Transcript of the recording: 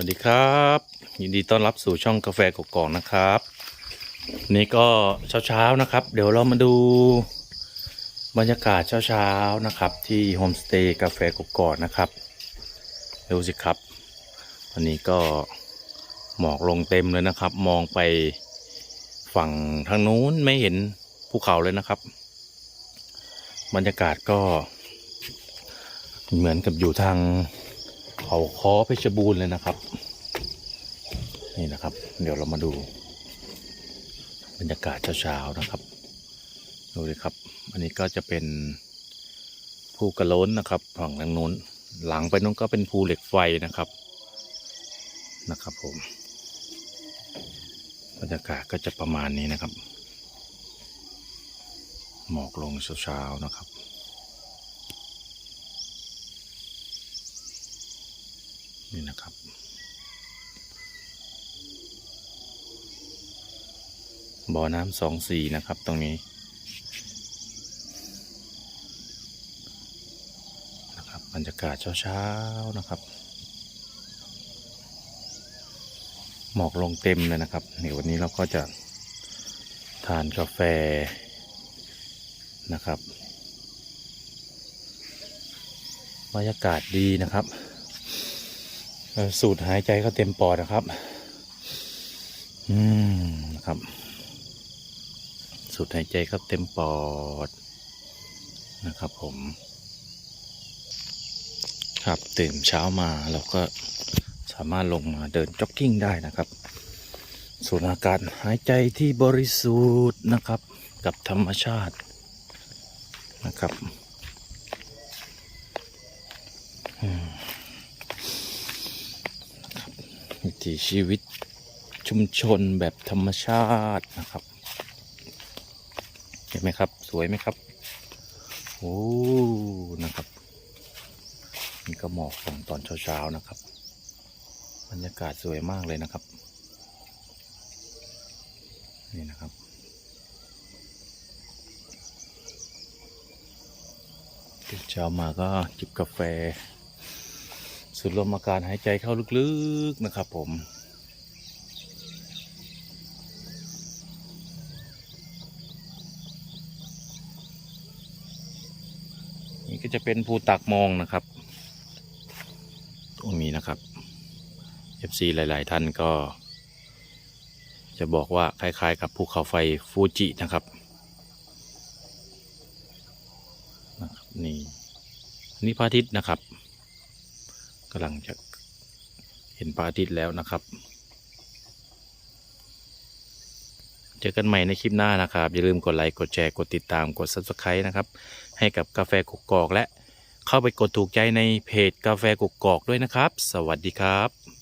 วัสดีครับ ยินดีต้อนรับสู่ช่องกาแฟกกอกนะครับ นี่ก็เช้าๆนะครับ เดี๋ยวเรามาดูบรรยากาศเช้าๆนะครับ ที่โฮมสเตย์กาแฟกกอกนะครับดูสิครับวันนี้ก็หมอกลงเต็มเลยนะครับ มองไปฝั่งทางนู้นไม่เห็นภูเขาเลยนะครับ บรรยากาศก็ เหมือนกับอยู่ทาง เขาคอเพชรบูรณ์เลยนะครับ นี่นะครับ เดี๋ยวเรามาดูบรรยากาศเช้าๆนะครับ ดูเลยครับ อันนี้ก็จะเป็นภูกระโล้นนะครับฝั่งทางนู้น หลังไปนู้นก็เป็นภูเหล็กไฟนะครับนะครับผมบรรยากาศก็จะประมาณนี้นะครับ หมอกลงเช้าๆนะครับ นี่นะครับ บ่อน้ำสองสี่นะครับตรงนี้นะครับบรรยากาศเช้าๆนะครับ หมอกลงเต็มเลยนะครับเดี๋ยววันนี้เราก็จะทานกาแฟนะครับบรรยากาศดีนะครับ สูดหายใจเข้าเต็มปอดนะครับ อืมนะครับ สูดหายใจเข้าเต็มปอดนะครับ ผม ครับตื่นเช้ามาเราก็สามารถลงมาเดินจ็อกกิ้งได้นะครับสูดอากาศหายใจที่บริสุทธิ์นะครับ กับธรรมชาตินะครับวิ ถีชีวิตชุมชนแบบธรรมชาตินะครับ เห็นไหมครับ สวยไหมครับ โอ้นะครับนี่ก็หมอกลงตอนเช้าๆนะครับ บรรยากาศสวยมากเลยนะครับ นี่นะครับตื่นเช้ามาก็จิบกาแฟ สูดลมอากาศหายใจเข้าลึกๆนะครับผม นี่ก็จะเป็นภูตักมองนะครับตรงนี้นะครับ FC หลาย ๆ ท่านก็ จะบอกว่าคล้าย ๆ กับภูเขาไฟฟูจินะครับนี่นี่พระอาทิตย์นะครับ กำลังจะเห็นพระอาทิตย์แล้วนะครับ เจอกันใหม่ในคลิปหน้านะครับ อย่าลืมกดไลค์ กดแชร์ กดติดตาม กด subscribe นะครับ ให้กับกาแฟกุกกอกและเข้าไปกดถูกใจในเพจกาแฟกุกกอกด้วยนะครับ สวัสดีครับ